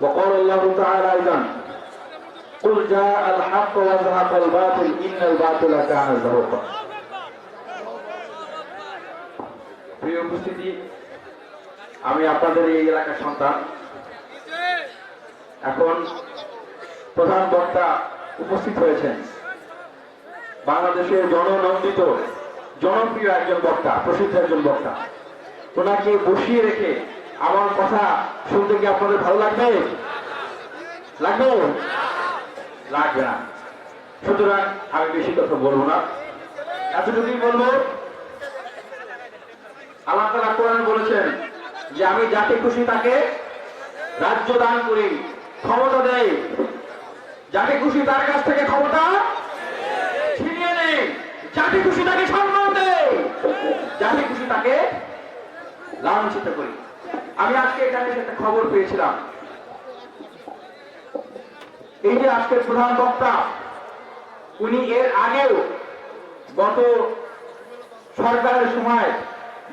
وقال الله تعالى أيضا قل جاء الحق وزهق الباطل إن الباطل كان زهوقا প্রিয় উপস্থিতি আমি আপনাদের এই এলাকার সন্তান এখন প্রধান বক্তা উপস্থিত হয়েছেন বাংলাদেশের জননন্দিত জনপ্রিয় একজন বক্তা প্রসিদ্ধ একজন বক্তা ওনাকে বসিয়ে রেখে আমার কথা শুনতে কি আপনাদের ভালো লাগবে? লাগবে? লাগবে না। সুতরাং আমি বেশি কথা বলব না। এতটুকুই বলব, আল্লাহ তালা কোরআনে বলেছেন যে আমি যাকে খুশি তাকে রাজ্য দান করি, ক্ষমতা দেয় যাকে খুশি তার কাছ থেকে ক্ষমতা ছিনিয়ে নেই। যাকে খুশি তাকে সম্মান দেয় যাকে খুশি তাকে লাঞ্ছিত করি। আমি আজকে এখানে এসে একটা খবর পেয়েছিলাম। এই যে আজকের প্রধান বক্তা, উনি এর আগেও গত সরকারের সময়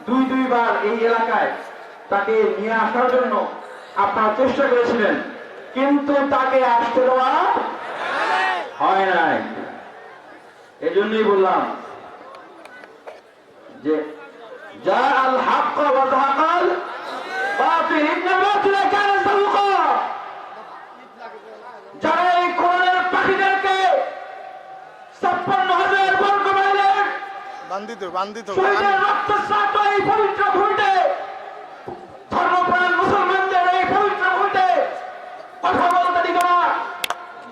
দুই দুইবার এই এলাকায় তাকে নিয়ে আসার জন্য আপনারা চেষ্টা করেছিলেন, কিন্তু তাকে আসতে দেওয়া হয় নাই। এজন্যই বললাম যে, যা আল হাক্ক ওয়া বাতিল ইন্নাল বাতিলা কানা যাহুকা যারা এই কোরআনের পাখিদেরকে ছাপ্পান্ন হাজার বর্গ মাইলের বান্ধিত বান্ধিত শহীদের রক্তস্নাত এই পবিত্র ভূমিতে ধর্মপ্রাণ মুসলমানদের এই পবিত্র ভূমিতে কথা বলতে দিত না।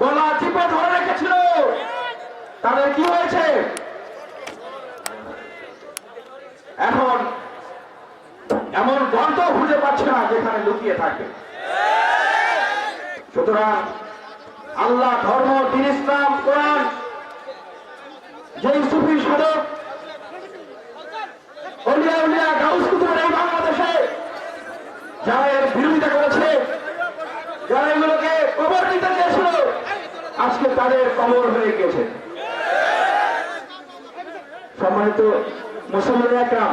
গলা চিপে ধরে রেখেছিল। তাদের কি হয়েছে? খুঁজে পাচ্ছে না যেখানে লুকিয়ে থাকে। সুতরাং আল্লাহ ধর্ম, দিন ইসলাম, কোরআন, যেই সুফি সাধক বাংলাদেশে, যারা এর বিরোধিতা করেছে, যারা এগুলোকে কবর দিতে চেয়েছিল, আজকে তাদের কবর হয়ে গেছে। সম্মানিত মুসলমান একরাম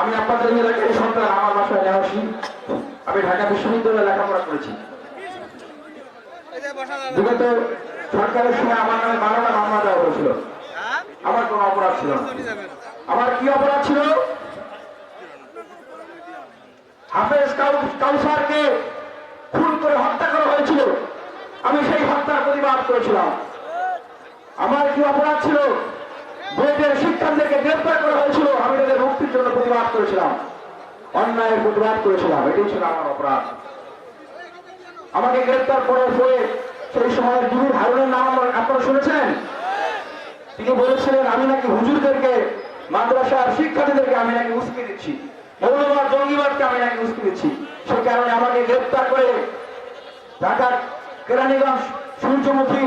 আমি আপনাদের এলাকার সন্তান, আমার বাসায় নেওয়াসি আমি ঢাকা বিশ্ববিদ্যালয়ে লেখাপড়া করেছি। বিগত সরকারের সময় আমার নামে বারোটা মামলা দেওয়া হয়েছিল। আমার কোনো অপরাধ ছিল আমার কি অপরাধ ছিল? হাফেজ কাউসারকে খুন করে হত্যা করা হয়েছিল। আমি সেই হত্যার প্রতিবাদ করেছিলাম। আমার কি অপরাধ ছিল? বইদের শিক্ষার্থীদেরকে গ্রেপ্তার করা হয়েছিল। আমি তাদের মুক্তির জন্য প্রতিবাদ করেছিলাম। অন্যায়ের প্রতিবাদ করেছিলাম। এটাই ছিল আমার অপরাধ। আমাকে গ্রেপ্তার করে পরে সেই সময় দুরুল হারুনের নাম আপনারা শুনেছেন? তিনি বলেছিলেন, আমি নাকি হুজুরদেরকে, মাদ্রাসার শিক্ষার্থীদেরকে আমি নাকি উস্কে দিচ্ছি। মৌলবাদ, জঙ্গিবাদকে আমি নাকি উস্কে দিচ্ছি। সে কারণে আমাকে গ্রেপ্তার করে ঢাকার কেরানীগঞ্জ সূর্যমুখী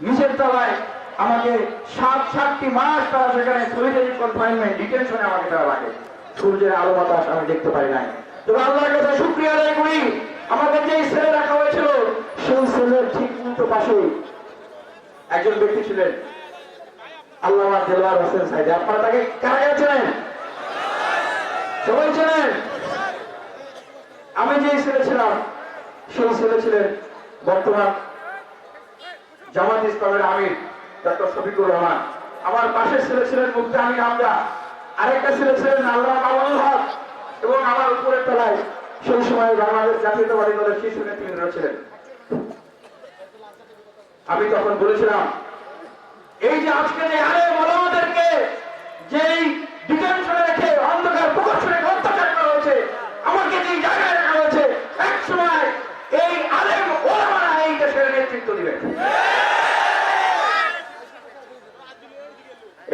নিচের তলায় আমাকে সাত, সাতটি মাস তারা সেখানে সলিটারি কনফাইনমেন্ট ডিটেনশনে আমাকে তারা লাগে। সূর্যের আলো বাতাস আমি দেখতে পাই নাই। তবে আল্লাহর কাছে আদায় করি। আমাকে যেই ছেলে রাখা হয়েছিল, সেই ছেলের ঠিক উল্টো পাশে একজন ব্যক্তি ছিলেন আল্লাহ দেলোয়ার হোসেন সাইদ। আপনারা তাকে কারা চেনেন? সবাই চেনেন? আমি যে ছেলে ছিলাম, সেই ছেলে ছিলেন বর্তমান জামাত ইসলামের আমির। ডক্টর শফিকুর রহমান। আমার পাশের ছেলে ছিলেন মুক্তি আমির হামজা। আরেকটা ছেলে ছিলেন আল্লাহ কামাল হক এবং আমার উপরের তলায় সেই সময় বাংলাদেশ জাতীয়তাবাদী দলের শীর্ষ নেতৃবৃন্দ ছিলেন। আমি তখন বলেছিলাম, এই যে আজকে যে আরে মলামাদেরকে যেই ডিটেনশনে রেখে অন্ধকার প্রকর্ষণে অত্যাচার করা হয়েছে আমাকে যেই জায়গায় রাখা হয়েছে এক সময় এই আলেম ওলামারা এই দেশের নেতৃত্ব দিবে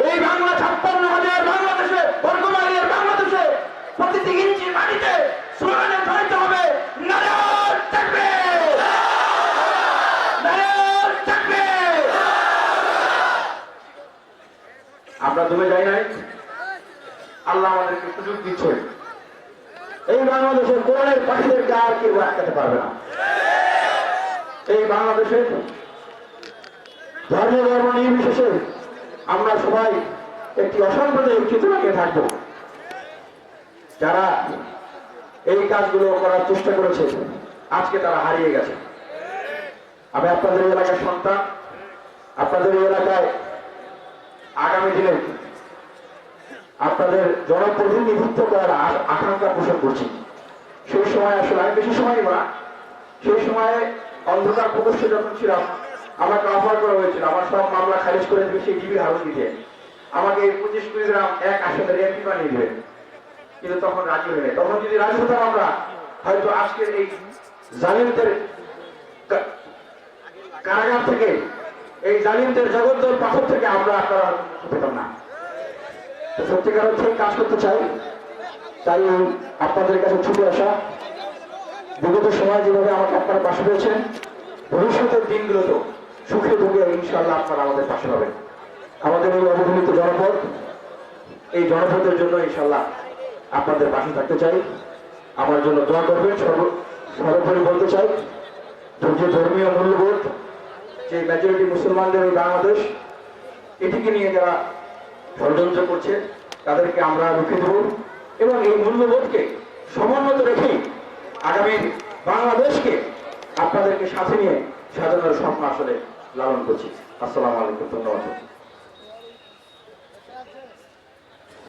এই বাংলা ছাপ্পান্ন হাজার বাংলাদেশে বর্গমাইলের বাংলাদেশে প্রতিটি ইঞ্চি মাটিতে স্লোগানে ধ্বনিত হবে নারায়ণ থাকবে নারায়ণ থাকবে আমরা দমে যাই নাই? আল্লাহ আমাদেরকে সুযোগ দিচ্ছে এই বাংলাদেশের কোরআনের পাখিদেরকে আর কেউ আটকাতে পারবে না। এই বাংলাদেশের ধর্ম ধর্ম নির্বিশেষে আমরা সবাই একটি অসাম্প্রদায়িক চেতনাকে থাকব। যারা এই কাজগুলো করার চেষ্টা করেছে, আজকে তারা হারিয়ে গেছে। আমি আপনাদের এলাকার সন্তান, আপনাদের এলাকায় আগামী দিনে আপনাদের জনপ্রতিনিধিত্ব করার আকাঙ্ক্ষা পোষণ করছি। সেই সময় আসলে আমি বেশি সময় না সেই সময়ে অন্ধকার প্রদর্শ যখন ছিলাম আমাকে অফার করা হয়েছিল। আমার সব মামলা খারিজ করে দেবে সেই ডিবি হাউস দিতে। আমাকে পঁচিশ কুড়ি গ্রাম এক আসনের এমপি বানিয়ে দেবে। কিন্তু তখন রাজি হয়ে তখন যদি রাজি হতাম আমরা, হয়তো আজকের এই জালিমদের কারাগার থেকে এই জালিমদের জগদ্দল পাথর থেকে আমরা আপনারা পেতাম না। সত্যিকার অর্থে কাজ করতে চাই। তাই আপনাদের কাছে ছুটে আসা। বিগত সময় যেভাবে আমাকে আপনারা পাশে পেয়েছেন, ভবিষ্যতের দিনগুলোতেও সুখে দুঃখে ইনশাল্লাহ আপনারা আমাদের পাশে পাবেন। আমাদের এই অবহেলিত জনপদ, এই জনপদের জন্য ইনশাল্লাহ আপনাদের পাশে থাকতে চাই। আমার জন্য দোয়া করবেন, সর্ব সর্বোপরি বলতে চাই যে ধর্মীয় মূল্যবোধ যে মেজরিটি মুসলমানদের বাংলাদেশ, এটিকে নিয়ে যারা ষড়যন্ত্র করছে, তাদেরকে আমরা রুখে দেব এবং এই মূল্যবোধকে সমুন্নত রেখে আগামী বাংলাদেশকে আপনাদেরকে সাথে নিয়ে সাজানোর স্বপ্ন আসলে লালন করছি। আসসালামু আলাইকুম, ধন্যবাদ।